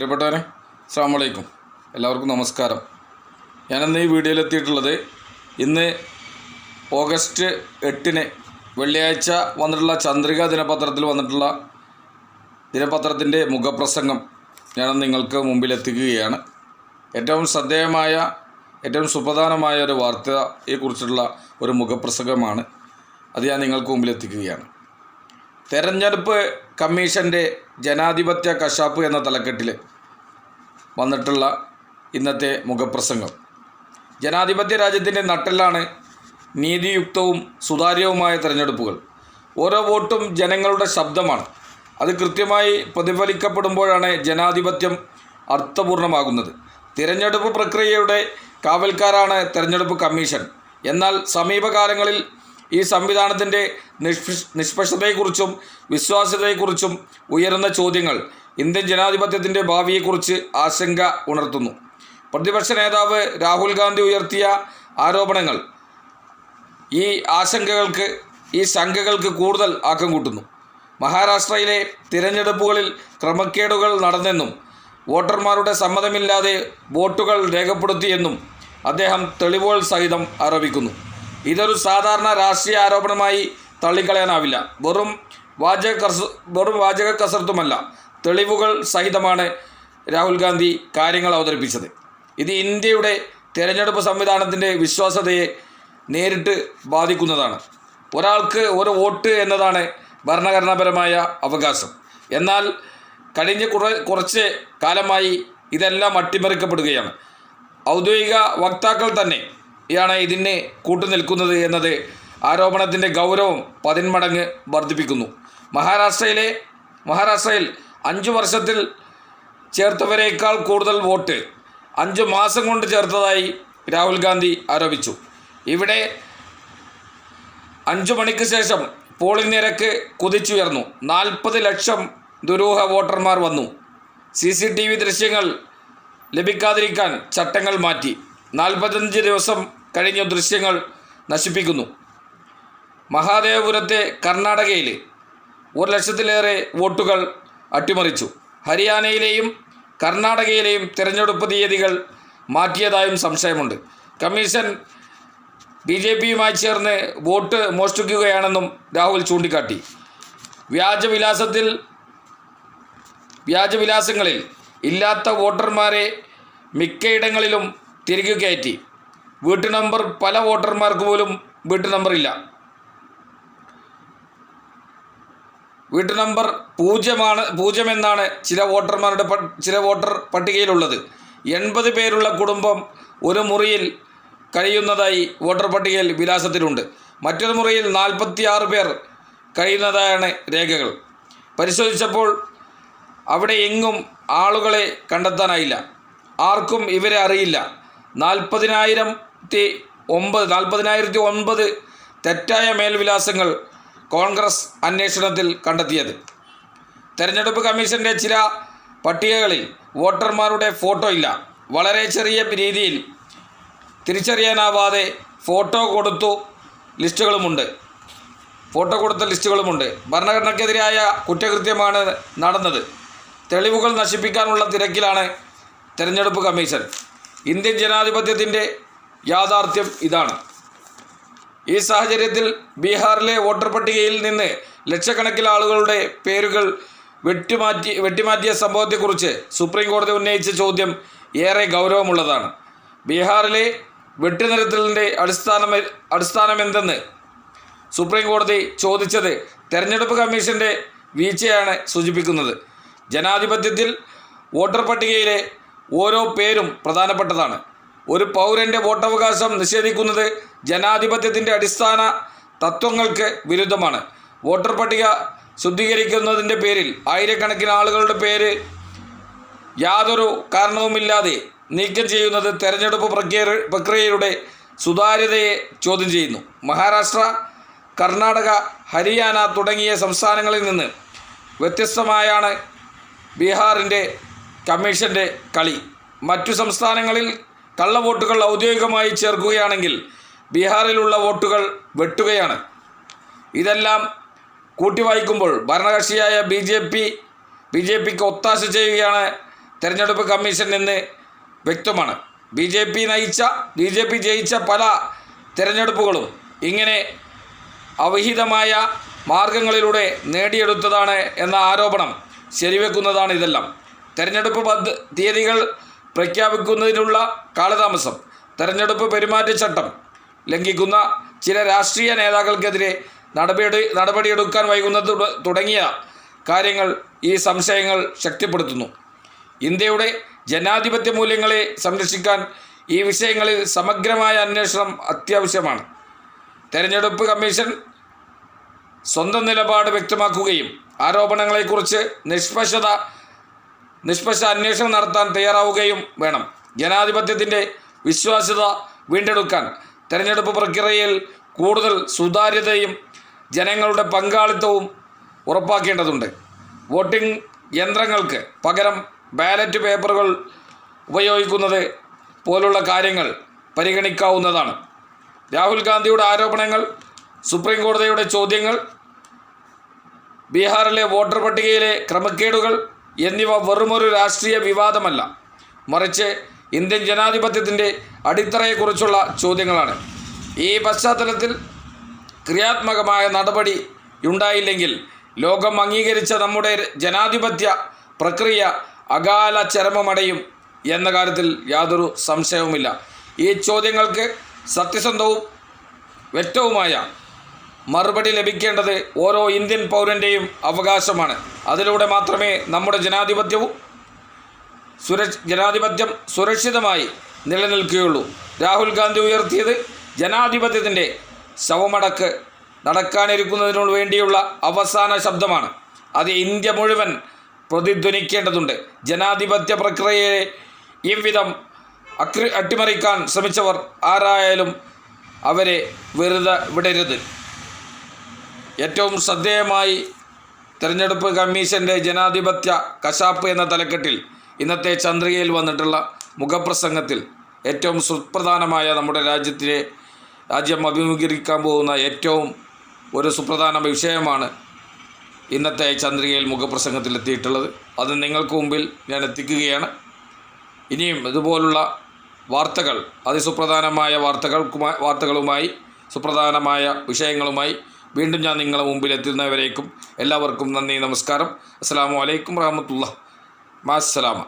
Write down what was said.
പ്രിയപ്പെട്ടവരെ അസ്സാം വലൈക്കും എല്ലാവർക്കും നമസ്കാരം. ഞാനിന്ന് ഈ വീഡിയോയിൽ എത്തിയിട്ടുള്ളത് ഇന്ന് ഓഗസ്റ്റ് എട്ടിന് വെള്ളിയാഴ്ച വന്നിട്ടുള്ള ചന്ദ്രിക ദിനപത്രത്തിൽ വന്നിട്ടുള്ള ദിനപത്രത്തിന്റെ മുഖപ്രസംഗം ഞാൻ നിങ്ങൾക്ക് മുമ്പിലെത്തിക്കുകയാണ്. ഏറ്റവും ശ്രദ്ധേയമായ ഏറ്റവും സുപ്രധാനമായ ഒരു വാർത്തയെക്കുറിച്ചുള്ള ഒരു മുഖപ്രസംഗമാണ്. അത് ഞാൻ നിങ്ങൾക്ക് മുമ്പിലെത്തിക്കുകയാണ്. തെരഞ്ഞെടുപ്പ് കമ്മീഷന്റെ ജനാധിപത്യ കശാപ്പ് എന്ന തലക്കെട്ടിൽ വന്നിട്ടുള്ള ഇന്നത്തെ മുഖപ്രസംഗം. ജനാധിപത്യ രാജ്യത്തിന്റെ നട്ടെല്ലാണ് നീതിയുക്തവും സുതാര്യവുമായ തിരഞ്ഞെടുപ്പുകൾ. ഓരോ വോട്ടും ജനങ്ങളുടെ ശബ്ദമാണ്. അത് കൃത്യമായി പ്രതിഫലിക്കപ്പെടുമ്പോഴാണ് ജനാധിപത്യം അർത്ഥപൂർണമാകുന്നത്. തിരഞ്ഞെടുപ്പ് പ്രക്രിയയുടെ കാവൽക്കാരാണ് തിരഞ്ഞെടുപ്പ് കമ്മീഷൻ. എന്നാൽ സമീപകാലങ്ങളിൽ ഈ സംവിധാനത്തിന്റെ നിഷ്പക്ഷ നിഷ്പക്ഷതയെക്കുറിച്ചും വിശ്വാസ്യതയെക്കുറിച്ചും ഉയരുന്ന ചോദ്യങ്ങൾ ഇന്ത്യൻ ജനാധിപത്യത്തിന്റെ ഭാവിയെക്കുറിച്ച് ആശങ്ക ഉണർത്തുന്നു. പ്രതിപക്ഷ നേതാവ് രാഹുൽ ഗാന്ധി ഉയർത്തിയ ആരോപണങ്ങൾ ഈ ആശങ്കകൾക്ക് ഈ ശങ്കകൾക്ക് കൂടുതൽ ആക്കം കൂട്ടുന്നു. മഹാരാഷ്ട്രയിലെ തിരഞ്ഞെടുപ്പുകളിൽ ക്രമക്കേടുകൾ നടന്നെന്നും വോട്ടർമാരുടെ സമ്മതമില്ലാതെ വോട്ടുകൾ രേഖപ്പെടുത്തിയെന്നും അദ്ദേഹം തെളിവുകൾ സഹിതം ആരോപിക്കുന്നു. ഇതൊരു സാധാരണ രാഷ്ട്രീയ ആരോപണമായി തള്ളിക്കളയാനാവില്ല. വെറും വാചക കസ വെറും വാചക കസർത്തുമല്ല. തെളിവുകൾ സഹിതമാണ് രാഹുൽ ഗാന്ധി കാര്യങ്ങൾ അവതരിപ്പിച്ചത്. ഇത് ഇന്ത്യയുടെ തിരഞ്ഞെടുപ്പ് സംവിധാനത്തിന്റെ വിശ്വാസ്യതയെ നേരിട്ട് ബാധിക്കുന്നതാണ്. ഒരാൾക്ക് ഒരു വോട്ട് എന്നതാണ് ഭരണഘടനാപരമായ അവകാശം. എന്നാൽ കഴിഞ്ഞ കുറ കുറച്ച് കാലമായി ഇതെല്ലാം അട്ടിമറിക്കപ്പെടുകയാണ്. ഔദ്യോഗിക വക്താക്കൾ തന്നെ യാണ് ഇതിനെ കൂട്ടുനിൽക്കുന്നത് എന്നത് ആരോപണത്തിന്റെ ഗൗരവം പതിന്മടങ്ങ് വർദ്ധിപ്പിക്കുന്നു. മഹാരാഷ്ട്രയിലെ മഹാരാഷ്ട്രയിൽ അഞ്ചു വർഷത്തിൽ ചേർത്തവരേക്കാൾ കൂടുതൽ വോട്ട് അഞ്ച് മാസം കൊണ്ട് ചേർത്തതായി രാഹുൽ ഗാന്ധി ആരോപിച്ചു. ഇവിടെ അഞ്ചു മണിക്ക് ശേഷം പോളിംഗ് നിരക്ക് കുതിച്ചുയർന്നു. നാൽപ്പത് ലക്ഷം ദുരൂഹ വോട്ടർമാർ വന്നു. സി സി ടി വി ദൃശ്യങ്ങൾ ലഭിക്കാതിരിക്കാൻ ചട്ടങ്ങൾ മാറ്റി. നാൽപ്പത്തഞ്ച് ദിവസം കഴിഞ്ഞ ദൃശ്യങ്ങൾ നശിപ്പിക്കുന്നു. മഹാദേവപുരത്തെ കർണാടകയിൽ ഒരു ലക്ഷത്തിലേറെ വോട്ടുകൾ അട്ടിമറിച്ചു. ഹരിയാനയിലെയും കർണാടകയിലെയും തിരഞ്ഞെടുപ്പ് തീയതികൾ മാറ്റിയതായും സംശയമുണ്ട്. കമ്മീഷൻ ബി ജെ പിയുമായി ചേർന്ന് വോട്ട് മോഷ്ടിക്കുകയാണെന്നും രാഹുൽ ചൂണ്ടിക്കാട്ടി. വ്യാജവിലാസത്തിൽ വ്യാജവിലാസങ്ങളിൽ ഇല്ലാത്ത വോട്ടർമാരെ മിക്കയിടങ്ങളിലും തിരികെ കയറ്റി. വീട്ടു നമ്പർ പല വോട്ടർമാർക്ക് പോലും വീട്ടു നമ്പർ ഇല്ല. വീട്ടു നമ്പർ പൂജ്യമാണ് പൂജ്യമെന്നാണ് ചില വോട്ടർമാരുടെ ചില വോട്ടർ പട്ടികയിലുള്ളത്. എൺപത് പേരുള്ള കുടുംബം ഒരു മുറിയിൽ കഴിയുന്നതായി വോട്ടർ പട്ടികയിൽ വിലാസത്തിലുണ്ട്. മറ്റൊരു മുറിയിൽ നാൽപ്പത്തി ആറ് പേർ കഴിയുന്നതാണ് രേഖകൾ. പരിശോധിച്ചപ്പോൾ അവിടെ എങ്ങും ആളുകളെ കണ്ടെത്താനായില്ല. ആർക്കും ഇവരെ അറിയില്ല. നാൽപ്പതിനായിരത്തി ഒമ്പത് നാൽപ്പതിനായിരത്തി ഒൻപത് തെറ്റായ മേൽവിലാസങ്ങൾ കോൺഗ്രസ് അന്വേഷണത്തിൽ കണ്ടെത്തിയത്. തെരഞ്ഞെടുപ്പ് കമ്മീഷന്റെ ചില പട്ടികകളിൽ വോട്ടർമാരുടെ ഫോട്ടോ ഇല്ല. വളരെ ചെറിയ രീതിയിൽ തിരിച്ചറിയാനാവാതെ ഫോട്ടോ കൊടുത്തു ലിസ്റ്റുകളുമുണ്ട്. ഫോട്ടോ കൊടുത്ത ലിസ്റ്റുകളുമുണ്ട്. ഭരണഘടനയ്ക്കെതിരായ കുറ്റകൃത്യമാണ് നടന്നത്. തെളിവുകൾ നശിപ്പിക്കാനുള്ള തിരക്കിലാണ് തെരഞ്ഞെടുപ്പ് കമ്മീഷൻ. ഇന്ത്യൻ ജനാധിപത്യത്തിന്റെ യാഥാർത്ഥ്യം ഇതാണ്. ഈ സാഹചര്യത്തിൽ ബീഹാറിലെ വോട്ടർ പട്ടികയിൽ നിന്ന് ലക്ഷക്കണക്കിന് ആളുകളുടെ പേരുകൾ വെട്ടിമാറ്റി വെട്ടിമാറ്റിയ സംഭവത്തെക്കുറിച്ച് സുപ്രീം കോടതി ഉന്നയിച്ച ചോദ്യം ഏറെ ഗൗരവമുള്ളതാണ്. ബീഹാറിലെ വെട്ടിനിരത്തലിന്റെ അടിസ്ഥാനം അടിസ്ഥാനമെന്തെന്ന് സുപ്രീം കോടതി ചോദിച്ചത് തെരഞ്ഞെടുപ്പ് കമ്മീഷന്റെ വീഴ്ചയാണ് സൂചിപ്പിക്കുന്നത്. ജനാധിപത്യത്തിൽ വോട്ടർ പട്ടികയിലെ ഓരോ പേരും പ്രധാനപ്പെട്ടതാണ്. ഒരു പൗരന്റെ വോട്ടവകാശം നിഷേധിക്കുന്നത് ജനാധിപത്യത്തിന്റെ അടിസ്ഥാന തത്വങ്ങൾക്ക് വിരുദ്ധമാണ്. വോട്ടർ പട്ടിക ശുദ്ധീകരിക്കുന്നതിന്റെ പേരിൽ ആയിരക്കണക്കിന് ആളുകളുടെ പേര് യാതൊരു കാരണവുമില്ലാതെ നീക്കം ചെയ്യുന്നത് തെരഞ്ഞെടുപ്പ് പ്രക്രിയ പ്രക്രിയയുടെ സുതാര്യതയെ ചോദ്യം ചെയ്യുന്നു. മഹാരാഷ്ട്ര കർണാടക ഹരിയാന തുടങ്ങിയ സംസ്ഥാനങ്ങളിൽ നിന്ന് വ്യത്യസ്തമായാണ് ബീഹാറിന്റെ കമ്മീഷന്റെ കളി. മറ്റു സംസ്ഥാനങ്ങളിൽ കള്ളവോട്ടുകൾ ഔദ്യോഗികമായി ചേർക്കുകയാണെങ്കിൽ ബീഹാറിലുള്ള വോട്ടുകൾ വെട്ടുകയാണ്. ഇതെല്ലാം കൂട്ടി വായിക്കുമ്പോൾ ഭരണകക്ഷിയായ B J P B J പിക്ക് ഒത്താശ ചെയ്യുകയാണ് തെരഞ്ഞെടുപ്പ് കമ്മീഷൻ എന്ന് വ്യക്തമാണ്. ബി ജെ പി നയിച്ച ബി ജെ പി ജയിച്ച പല തിരഞ്ഞെടുപ്പുകളും ഇങ്ങനെ അവിഹിതമായ മാർഗങ്ങളിലൂടെ നേടിയെടുത്തതാണ് എന്ന ആരോപണം ശരിവെക്കുന്നതാണ് ഇതെല്ലാം. തെരഞ്ഞെടുപ്പ് പദ്ധ തീയതികൾ പ്രഖ്യാപിക്കുന്നതിനുള്ള കാലതാമസം തെരഞ്ഞെടുപ്പ് പെരുമാറ്റച്ചട്ടം ലംഘിക്കുന്ന ചില രാഷ്ട്രീയ നേതാക്കൾക്കെതിരെ നടപടി നടപടിയെടുക്കാൻ വൈകുന്നത് തുടങ്ങിയ കാര്യങ്ങൾ ഈ സംശയങ്ങൾ ശക്തിപ്പെടുത്തുന്നു. ഇന്ത്യയുടെ ജനാധിപത്യ മൂല്യങ്ങളെ സംരക്ഷിക്കാൻ ഈ വിഷയങ്ങളിൽ സമഗ്രമായ അന്വേഷണം അത്യാവശ്യമാണ്. തെരഞ്ഞെടുപ്പ് കമ്മീഷൻ സ്വന്തം നിലപാട് വ്യക്തമാക്കുകയും ആരോപണങ്ങളെക്കുറിച്ച് നിഷ്പക്ഷത നിഷ്പക്ഷ അന്വേഷണം നടത്താൻ തയ്യാറാവുകയും വേണം. ജനാധിപത്യത്തിന്റെ വിശ്വാസ്യത വീണ്ടെടുക്കാൻ തെരഞ്ഞെടുപ്പ് പ്രക്രിയയിൽ കൂടുതൽ സുതാര്യതയും ജനങ്ങളുടെ പങ്കാളിത്തവും ഉറപ്പാക്കേണ്ടതുണ്ട്. വോട്ടിംഗ് യന്ത്രങ്ങൾക്ക് പകരം ബാലറ്റ് പേപ്പറുകൾ ഉപയോഗിക്കുന്നത് പോലുള്ള കാര്യങ്ങൾ പരിഗണിക്കാവുന്നതാണ്. രാഹുൽ ഗാന്ധിയുടെ ആരോപണങ്ങൾ സുപ്രീം കോടതിയുടെ ചോദ്യങ്ങൾ ബീഹാറിലെ വോട്ടർ പട്ടികയിലെ ക്രമക്കേടുകൾ എന്നിവ വെറുമൊരു രാഷ്ട്രീയ വിവാദമല്ല. മറിച്ച് ഇന്ത്യൻ ജനാധിപത്യത്തിന്റെ അടിത്തറയെക്കുറിച്ചുള്ള ചോദ്യങ്ങളാണ്. ഈ പശ്ചാത്തലത്തിൽ ക്രിയാത്മകമായ നടപടി ഉണ്ടായില്ലെങ്കിൽ ലോകം അംഗീകരിച്ച നമ്മുടെ ജനാധിപത്യ പ്രക്രിയ അകാല ചരമമടയും എന്ന കാര്യത്തിൽ യാതൊരു സംശയവുമില്ല. ഈ ചോദ്യങ്ങൾക്ക് സത്യസന്ധവും വ്യക്തവുമായ മറുപടി ലഭിക്കേണ്ടത് ഓരോ ഇന്ത്യൻ പൗരന്റെയും അവകാശമാണ്. അതിലൂടെ മാത്രമേ നമ്മുടെ ജനാധിപത്യവും സുരക്ഷ ജനാധിപത്യം സുരക്ഷിതമായി നിലനിൽക്കുകയുള്ളൂ. രാഹുൽ ഗാന്ധി ഉയർത്തിയത് ജനാധിപത്യത്തിന്റെ ശവമടക്ക് നടക്കാനിരിക്കുന്നതിനു വേണ്ടിയുള്ള അവസാന ശബ്ദമാണ്. അത് ഇന്ത്യ മുഴുവൻ പ്രതിധ്വനിക്കേണ്ടതുണ്ട്. ജനാധിപത്യ പ്രക്രിയയെ ഇவ்விധം അക്രി അട്ടിമറിക്കാൻ ശ്രമിച്ചവർ ആരായാലും അവരെ വെറുതെ വിടരുത്. ഏറ്റവും ശ്രദ്ധേയമായി തെരഞ്ഞെടുപ്പ് കമ്മീഷന്റെ ജനാധിപത്യ കശാപ്പ് എന്ന തലക്കെട്ടിൽ ഇന്നത്തെ ചന്ദ്രികയിൽ വന്നിട്ടുള്ള മുഖപ്രസംഗത്തിൽ ഏറ്റവും സുപ്രധാനമായ നമ്മുടെ രാജ്യത്തിലെ രാജ്യം അഭിമുഖീകരിക്കാൻ പോകുന്ന ഏറ്റവും ഒരു സുപ്രധാന വിഷയമാണ് ഇന്നത്തെ ചന്ദ്രികയിൽ മുഖപ്രസംഗത്തിൽ എത്തിയിട്ടുള്ളത്. അത് നിങ്ങൾക്ക് മുമ്പിൽ ഞാൻ എത്തിക്കുകയാണ്. ഇനിയും ഇതുപോലുള്ള വാർത്തകൾ അതിസുപ്രധാനമായ വാർത്തകൾക്കുമായി വാർത്തകളുമായി സുപ്രധാനമായ വിഷയങ്ങളുമായി വീണ്ടും ഞാൻ നിങ്ങളെ മുമ്പിൽ എത്തുന്നവരേക്കും എല്ലാവർക്കും നന്ദി നമസ്കാരം. അസ്സാം വലൈക്കും വാഹമത്തുള്ള മാസ്സലാമ